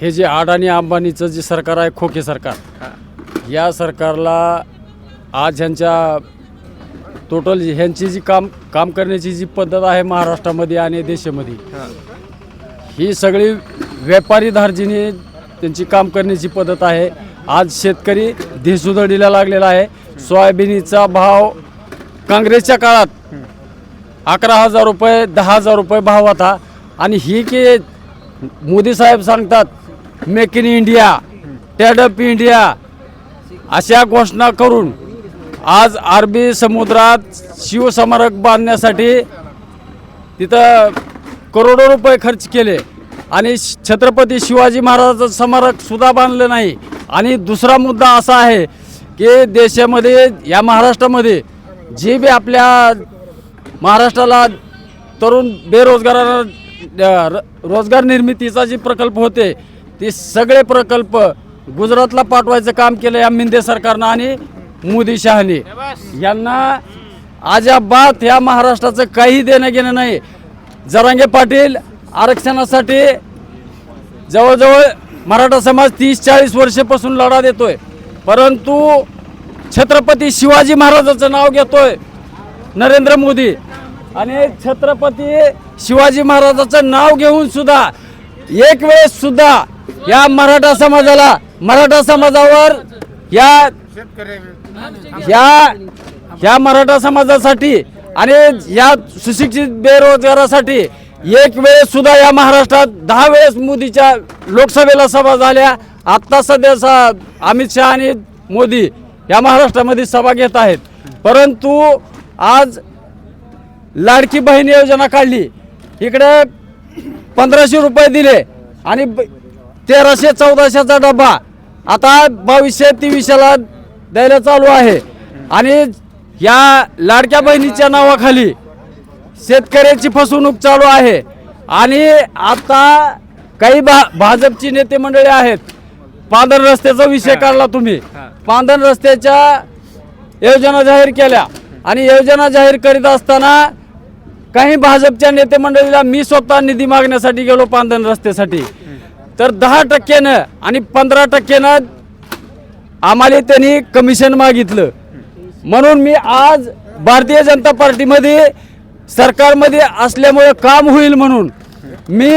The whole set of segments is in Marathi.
हे जे अडाणी अंबानीचं जे सरकार आहे खोके सरकार. या सरकारला आज ह्यांच्या टोटल ह्यांची जी काम काम करण्याची जी पद्धत आहे महाराष्ट्रामध्ये आणि देशामध्ये ही. सगळी व्यापारी धार्जिनी त्यांची काम करण्याची पद्धत आहे. आज शेतकरी धिसुदडीला लागलेला आहे. सोयाबीनीचा भाव काँग्रेसच्या काळात अकरा हजार रुपये दहा हजार रुपये भाव होता. आणि ही की मोदी साहेब सांगतात मेक इन इंडिया टॅडअप इंडिया अशा घोषणा करून आज अरबी समुद्रात शिवस्मारक बांधण्यासाठी तिथं करोडो रुपये खर्च केले. आणि श- छत्रपती शिवाजी महाराजाचं स्मारक सुद्धा बांधलं नाही. आणि दुसरा मुद्दा असा आहे की देशामध्ये या महाराष्ट्रामध्ये जे बी आपल्या महाराष्ट्राला तरुण बेरोजगारांना रोजगार निर्मितीचा जे प्रकल्प होते ते सगळे प्रकल्प गुजरातला पाठवायचं काम केलं या मिंदे सरकारनं आणि मोदी शहाने. यांना अजाबात या महाराष्ट्राचं काही देणं घेणं नाही. जरांगे पाटील आरक्षणासाठी जवळजवळ मराठा समाज तीस चाळीस वर्षापासून लढा देतोय. परंतु छत्रपती शिवाजी महाराजाचं नाव घेतोय नरेंद्र मोदी. आणि छत्रपती शिवाजी महाराजाचं नाव घेऊन सुद्धा एक वेळेस सुद्धा या मराठा समाजाला मराठा समाजावर या या या मराठा समाजासाठी आणि या सुशिक्षित बेरोजगारासाठी एक वेळेस सुद्धा या महाराष्ट्रात दहा वेळेस मोदीच्या लोकसभेला सभा झाल्या. आत्ता सध्या अमित शहा आणि मोदी या महाराष्ट्रामध्ये सभा घेत आहेत. परंतु आज लाडकी बहीण योजना काढली. इकडे पंधराशे रुपये दिले आणि ब- तेराशे चौदाशेचा डबा. आता बावीसशे तेवीसशेला द्यायला चालू आहे. आणि या लाडक्या बहिणीच्या नावाखाली शेतकऱ्याची फसवणूक चालू आहे. आणि आता काही भा भाजपची नेते मंडळी आहेत. पांधर रस्त्याचा विषय काढला तुम्ही. पांधर रस्त्याच्या योजना जाहीर केल्या. आणि योजना जाहीर करीत असताना काही भाजपच्या नेते मंडळीला मी स्वतः निधी मागण्यासाठी गेलो पांधन रस्त्यासाठी. तर दहा टक्क्यानं आणि पंधरा टक्क्यानं आम्हाला त्यांनी कमिशन मागितलं. म्हणून मी आज भारतीय जनता पार्टीमध्ये सरकारमध्ये असल्यामुळे काम होईल म्हणून मी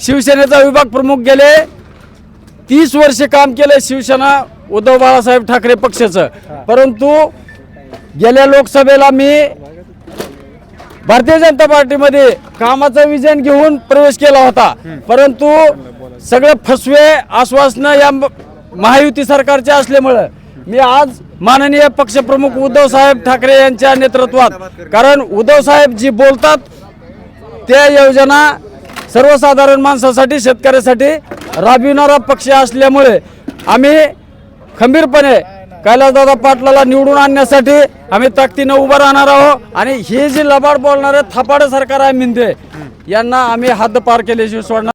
शिवसेनेचा विभाग प्रमुख गेले. तीस वर्ष काम केलं शिवसेना उद्धव बाळासाहेब ठाकरे पक्षाचं. परंतु गेल्या लोकसभेला मी भारतीय जनता पार्टीमध्ये कामाचं विजन घेऊन प्रवेश केला होता. परंतु सगळे फसवे आश्वासनं या महायुती सरकारच्या असल्यामुळं मी आज माननीय पक्षप्रमुख उद्धव साहेब ठाकरे यांच्या नेतृत्वात कारण उद्धव साहेब जी बोलतात त्या योजना सर्वसाधारण माणसासाठी शेतकऱ्यासाठी राबविणारा पक्ष असल्यामुळे आम्ही खंबीरपणे कैलासदादा पाटलाला निवडून आणण्यासाठी आम्ही ताकदीनं उभं राहणार आहोत. आणि हे जे लबाड बोलणारे थापाडे सरकार आहे मिंदे यांना आम्ही हद्द पार केल्याशिवाय सोडणार